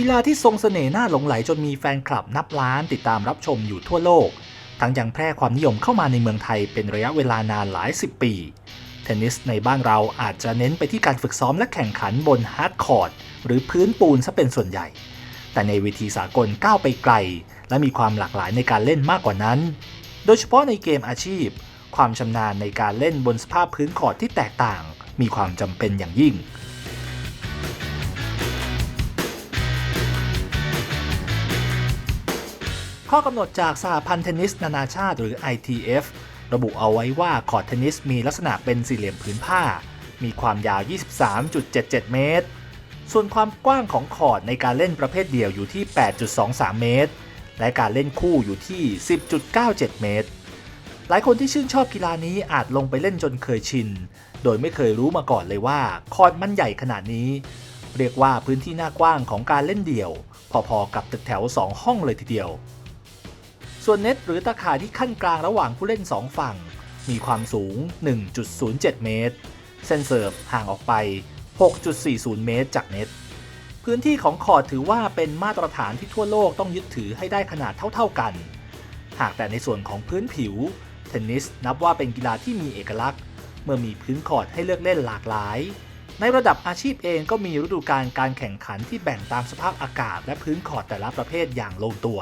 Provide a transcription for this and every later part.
กีฬาที่ทรงเสน่ห์น่าหลงไหลจนมีแฟนคลับนับล้านติดตามรับชมอยู่ทั่วโลก ทั้งยังแพร่ความนิยมเข้ามาในเมืองไทยเป็นระยะเวลานานหลายสิบปี เทนนิสในบ้านเราอาจจะเน้นไปที่การฝึกซ้อมและแข่งขันบนฮาร์ดคอร์ดหรือพื้นปูนซะเป็นส่วนใหญ่ แต่ในเวทีสากลก้าวไปไกล และมีความหลากหลายในการเล่นมากกว่านั้น โดยเฉพาะในเกมอาชีพ ความชำนาญในการเล่นบนสภาพพื้นคอร์ดที่แตกต่าง มีความจำเป็นอย่างยิ่ง ข้อกำหนดจากสหพันธ์เทนนิสนานาชาติหรือ ITF ระบุเอาไว้ว่าคอร์ตเทนนิสมีลักษณะเป็นสี่เหลี่ยมผืนผ้า มีความยาว 23.77 เมตร ส่วนความกว้างของคอร์ตในการเล่นประเภทเดี่ยวอยู่ที่ 8.23 เมตร และการเล่นคู่อยู่ที่ 10.97 เมตร หลายคนที่ชื่นชอบกีฬานี้อาจลงไปเล่นจนเคยชิน โดยไม่เคยรู้มาก่อนเลยว่าคอร์ตมันใหญ่ขนาดนี้ เรียกว่าพื้นที่หน้ากว้างของการเล่นเดี่ยว พอๆกับตึกแถว 2 ห้องเลยทีเดียว ส่วนเน็ตหรือตาข่ายที่ขั้นกลางระหว่างผู้เล่น 2 ฝั่ง มีความสูง 1.07 เมตร เส้นเสิร์ฟห่างออกไป 6.40 เมตรจากเน็ต พื้นที่ของคอร์ดถือว่าเป็นมาตรฐานที่ทั่วโลกต้องยึดถือให้ได้ขนาดเท่า ๆกัน หากแต่ในส่วนของพื้นผิว เทนนิสนับว่าเป็นกีฬาที่มีเอกลักษณ์ เมื่อมีพื้นคอร์ดให้เลือกเล่นหลากหลาย ในระดับอาชีพเองก็มีฤดูกาลการแข่งขันที่แบ่งตามสภาพอากาศและพื้นคอร์ดแต่ละประเภทอย่างลงตัว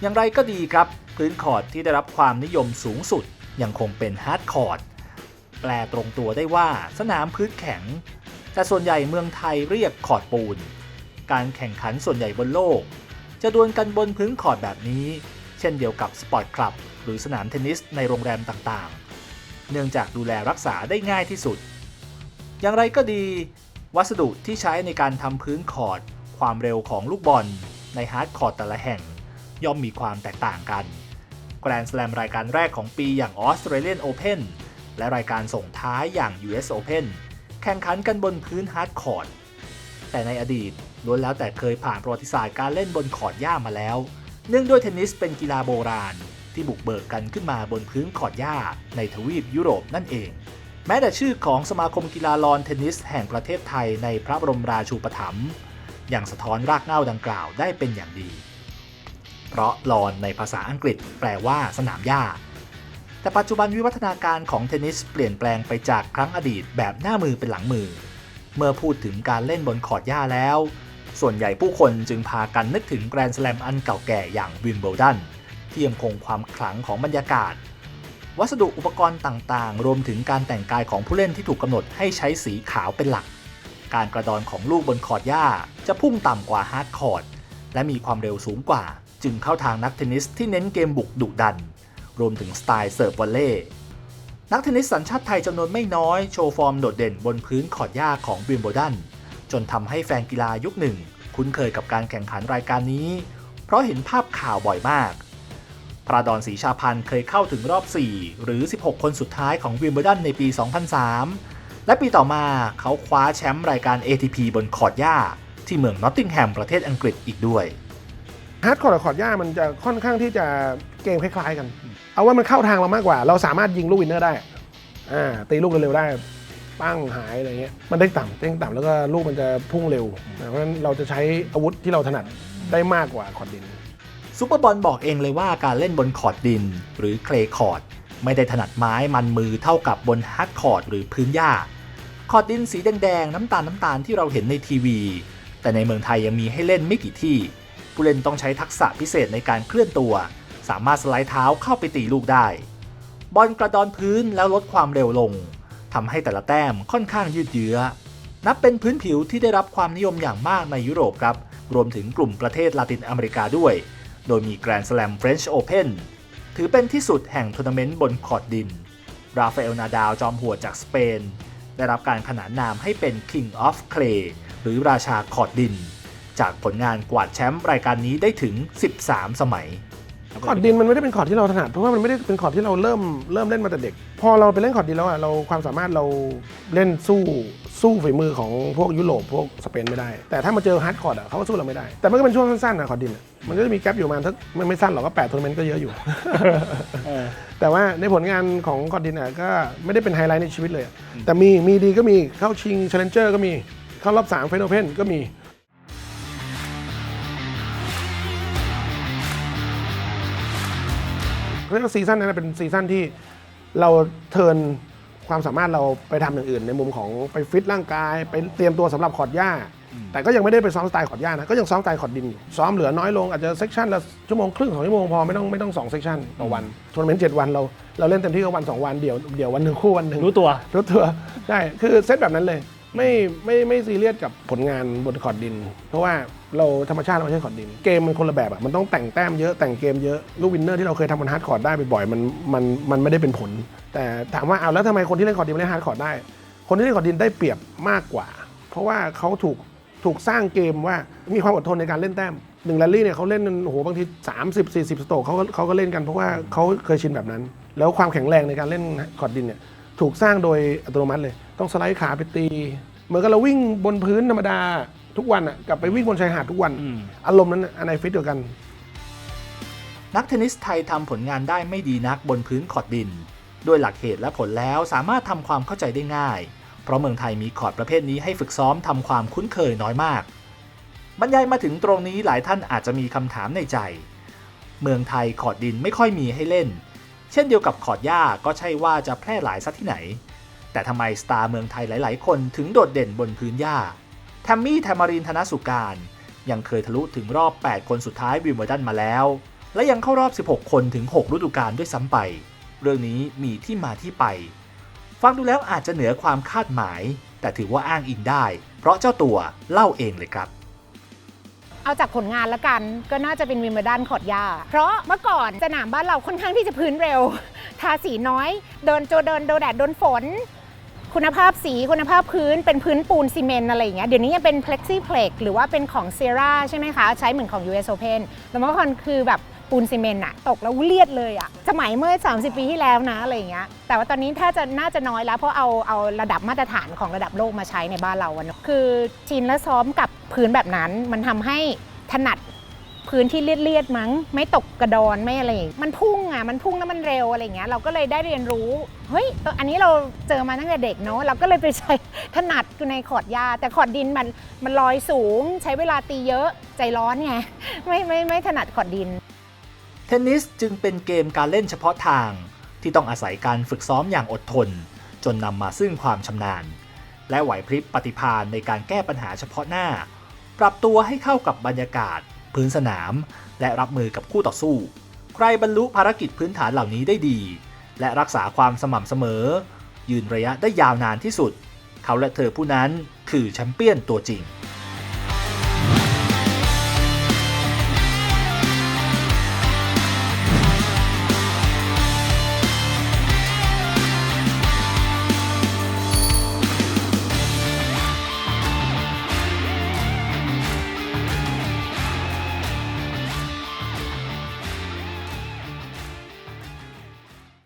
อย่างไรก็ดีครับ พื้นคอร์ดที่ได้รับความนิยมสูงสุดยังคงเป็นฮาร์ดคอร์ดแปลตรงตัวได้ว่าสนามพื้นแข็ง แต่ส่วนใหญ่เมืองไทยเรียกคอร์ดปูน การแข่งขันส่วนใหญ่บนโลก จะดวลกันบนพื้นคอร์ดแบบนี้ เช่นเดียวกับสปอร์ตคลับหรือสนามเทนนิสในโรงแรมต่างๆ เนื่องจากดูแลรักษาได้ง่ายที่สุด อย่างไรก็ดี วัสดุที่ใช้ในการทำพื้นคอร์ด ความเร็วของลูกบอลในฮาร์ดคอร์ดแต่ละแห่ง ย่อมมีความแตกต่างกันแกรนด์สแลมรายการแรกของปีอย่างออสเตรเลียนโอเพนและรายการส่งท้ายอย่าง US Open แข่งขันกันบนพื้นฮาร์ดคอร์ดแต่ในอดีตล้วนแล้วแต่เคยผ่านประวัติศาสตร์การเล่นบนคอร์ดหญ้ามาแล้ว เนื่องด้วยเทนนิสเป็นกีฬาโบราณ ที่บุกเบิกกันขึ้นมาบนพื้นคอร์ดหญ้าในทวีปยุโรปนั่นเอง แม้แต่ชื่อของสมาคมกีฬาลอนเทนนิสแห่งประเทศไทยในพระบรมราชูปถัมภ์อย่างสะท้อนรากเหง้าดังกล่าวได้เป็นอย่างดี เพราะลอนในภาษาอังกฤษแปลว่าสนามหญ้า แต่ปัจจุบันวิวัฒนาการของเทนนิสเปลี่ยนแปลงไปจากครั้งอดีตแบบหน้ามือเป็นหลังมือ เมื่อพูดถึงการเล่นบนคอร์ดหญ้าแล้ว ส่วนใหญ่ผู้คนจึงพากันนึกถึงแกรนด์สแลมอันเก่าแก่อย่างวิมเบิลดันที่ยังคงความขลังของบรรยากาศ วัสดุอุปกรณ์ต่างๆ รวมถึงการแต่งกายของผู้เล่นที่ถูกกำหนดให้ใช้สีขาวเป็นหลัก การกระดอนของลูกบนคอร์ดหญ้าจะพุ่งต่ำกว่าฮาร์ดคอร์ดและมีความเร็วสูงกว่า จึงเข้าทางนักเทนนิสที่เน้นเกมบุกดุดัน รวมถึงสไตล์เสิร์ฟวอลเล่นักเทนนิสสัญชาติไทยจำนวนไม่น้อยโชว์ฟอร์มโดดเด่นบนพื้นคอดหญ้าของวิมเบิลดันจนทำให้แฟนกีฬายุคหนึ่ง คุ้นเคยกับการแข่งขันรายการนี้ เพราะเห็นภาพข่าวบ่อยมากปราดอนศรีชาพันธ์เคยเข้าถึงรอบ 4 หรือ 16 คนสุดท้ายของวิมเบิลดันในปี 2003 และปีต่อมาเขาคว้าแชมป์รายการ ATP บนคอร์ดหญ้า ที่เมืองนอตติงแฮมประเทศอังกฤษอีกด้วย ฮาร์ดคอร์ดกับคอร์ดหญ้ามันจะค่อนข้างที่จะเกมคล้ายๆกัน เอาว่ามันเข้าทางเรามากกว่า เราสามารถยิงลูกวินเนอร์ได้อ่าตีลูกเร็วๆได้ปั้งหายอะไรเงี้ยมันเด้งต่ำเด้งต่ำแล้วก็ลูกมันจะพุ่งเร็ว เพราะฉะนั้นเราจะใช้อาวุธที่เราถนัดได้มากกว่าคอร์ดดินซูเปอร์บอลบอกเองเลยว่าการเล่นบนคอร์ดดิน หรือเคลย์คอร์ดไม่ได้ถนัดไม้มันมือเท่ากับบนฮาร์ดคอร์ดหรือพื้นหญ้าคอร์ดดินสีแดงๆน้ำตาลน้ำตาลที่เราเห็นในทีวี แต่ในเมืองไทยยังมีให้เล่นไม่กี่ที่ ผู้เล่นต้องใช้ทักษะพิเศษในการเคลื่อนตัว สามารถสไลด์เท้าเข้าไปตีลูกได้ บอลกระดอนพื้นแล้วลดความเร็วลงทำให้แต่ละแต้มค่อนข้างยืดเยื้อ นับเป็นพื้นผิวที่ได้รับความนิยมอย่างมากในยุโรปครับ รวมถึงกลุ่มประเทศลาตินอเมริกาด้วย โดยมีแกรนด์สแลมเฟรนช์โอเพนถือเป็นที่สุดแห่งทัวร์นาเมนต์บนคอร์ดดิน ราฟาเอลนาดาวจอมหัวจากสเปน ได้รับการขนานนามให้เป็น King of Clay หรือราชาคอร์ดดิน จากผลงานกวาดแชมป์รายการนี้ได้ถึง 13 สมัยคอร์ดดินมันไม่ได้เป็นคอร์ดที่เราถนัดเพราะว่ามันไม่ได้เป็นคอร์ดที่เราเริ่มเริ่มเล่นมาแต่เด็ก พอเราไปเล่นคอร์ดดินแล้วอะเราความสามารถเราเล่นสู้สู้ฝีมือของพวกยุโรปพวกสเปนไม่ได้ แต่ถ้ามาเจอฮาร์ดคอร์ดอะเขาก็สู้เราไม่ได้ แต่มันก็เป็นช่วงสั้นๆนะคอร์ดดินอะมันก็จะมีแกลบอยู่ประมาณทักมันไม่สั้นหรอกก็แปดทัวร์นาเมนต์ก็เยอะอยู่แต่ว่าในผลงานของคอร์ดดินอะก็ไม่ได้เป็นไฮไลท์ในชีวิตเลยอะแต่มีมีดีก็มีเข้าชิง Challenger ก็มีเข้ารอบ3 f ฟน n อ Open ก็มี เรียกว่าซีซั่นนั้นนะเป็นซีซั่นที่เราเทิร์นความสามารถเราไปทำอย่างอื่น ในมุมของไปฟิตร่างกาย ไปเตรียมตัวสำหรับคอร์ดหญ้า แต่ก็ยังไม่ได้ไปซ้อมสไตล์คอร์ดหญ้านะก็ยังซ้อมสไตล์คอร์ดดินอยู่ซ้อมเหลือน้อยลงอาจจะเซกชันละชั่วโมงครึ่งสองชั่วโมงพอไม่ต้องไม่ต้องสองเซกชันต่อวันทัวร์นาเมนต์เจ็ดวันเราเราเล่นเต็มที่ก็วันสองวันเดี๋ยวเดี๋ยววันหนึ่งคู่วันหนึ่งรู้ตัวรู้ตัวใช่คือเซตแบบนั้นเลย ไม่ไม่ไม่ซีเรียสกับผลงานบนคอดดิน เพราะว่าเราธรรมชาติเราไม่ใช่คอดดิน เกมมันคนละแบบอะมันต้องแต่งแต้มเยอะแต่งเกมเยอะลูกวินเนอร์ที่เราเคยทำบนฮาร์ดคอร์ดได้บ่อยๆมันมันมันไม่ได้เป็นผล แต่ถามว่าเอาแล้วทำไมคนที่เล่นคอดดินไม่เล่นฮาร์ดคอร์ดได้ คนที่เล่นคอดดินได้เปรียบมากกว่า เพราะว่าเขาถูกถูกสร้างเกมว่ามีความอดทนในการเล่นแต้มหนึ่งแรลลี่เนี่ยเขาเล่นโอ้โหบางที 30 40 สโตกเขาก็เขาก็เล่นกันเพราะว่าเขาเคยชินแบบนั้น แล้วความแข็งแรงในการเล่นคอร์ดดินเนี่ยถูกสร้างโดยอัตโนมัติเลย ต้องสไลด์ขาไปตี เหมือนกับเราวิ่งบนพื้นธรรมดาทุกวันอะกลับไปวิ่งบนชายหาดทุกวัน อืม อารมณ์นั้นน่ะอันไหนฟิตกว่ากัน นักเทนนิสไทยทำผลงานได้ไม่ดีนักบนพื้นคอร์ดดิน ด้วยหลักเหตุและผลแล้วสามารถทำความเข้าใจได้ง่าย เพราะเมืองไทยมีคอร์ดประเภทนี้ให้ฝึกซ้อมทำความคุ้นเคยน้อยมาก บรรยายมาถึงตรงนี้หลายท่านอาจจะมีคำถามในใจ เมืองไทยคอร์ดดินไม่ค่อยมีให้เล่น เช่นเดียวกับคอร์ดหญ้าก็ใช่ว่าจะแพร่หลายซะที่ไหน แต่ทำไมสตาร์เมืองไทยหลาย ๆ คนถึงโดดเด่นบนพื้นหญ้าแทมมี่แทมารินธนสุการ ยังเคยทะลุถึงรอบ 8 คนสุดท้ายวิมเบิลดันมาแล้ว และยังเข้ารอบ 16 คนถึง 6 ฤดูกาลด้วยซ้ำไป เรื่องนี้มีที่มาที่ไป ฟังดูแล้วอาจจะเหนือความคาดหมาย แต่ถือว่าอ้างอิงได้ เพราะเจ้าตัวเล่าเองเลยครับเอาจากผลงานละกันก็น่าจะเป็นวิมเบิลดันคอดยา เพราะเมื่อก่อนสนามบ้านเราค่อนข้างที่จะพื้นเร็ว ทาสีน้อย เดินโจเดินโดนแดดโดนฝน คุณภาพสีคุณภาพพื้นเป็นพื้นปูนซีเมนต์อะไรอย่างเงี้ยเดี๋ยวนี้ยังเป็น plexi p l e x หรือว่าเป็นของเซราใช่ไหมคะ ใช้เหมือนของ US Open แต่เมื่อก่อนคือแบบปูนซีเมนต์อะตกแล้วเลียดเลยอะสมัยเมื่อ 30 ปีที่แล้วนะอะไรอย่างเงี้ยแต่ว่าตอนนี้ถ้าจะน่าจะน้อยแล้วเพราะเอาเอาระดับมาตรฐานของระดับโลกมาใช้ในบ้านเราอะเนอะคือชินและซ้อมกับพื้นแบบนั้นมันทำให้ถนัด พื้นที่เลียดๆมั้ง ไม่ตกกระดอนไม่อะไร มันพุ่งอะมันพุ่งแล้วมันเร็วอะไรเงี้ยเราก็เลยได้เรียนรู้เฮ้ยอันนี้เราเจอมาตั้งแต่เด็กเนาะเราก็เลยไปใช้ถนัดในคอดหญ้าแต่คอดดินมันมันลอยสูง ใช้เวลาตีเยอะใจร้อนไงไม่ไม่ไม่ถนัดคอดดิน เทนนิสจึงเป็นเกมการเล่นเฉพาะทางที่ต้องอาศัยการฝึกซ้อมอย่างอดทน จนนำมาซึ่งความชำนาญ และไหวพริบปฏิภาณในการแก้ปัญหาเฉพาะหน้า ปรับตัวให้เข้ากับบรรยากาศ พื้นสนาม และรับมือกับคู่ต่อสู้ ใครบรรลุภารกิจพื้นฐานเหล่านี้ได้ดี และรักษาความสม่ำเสมอ ยืนระยะได้ยาวนานที่สุด เขาและเธอผู้นั้นคือแชมเปี้ยนตัวจริง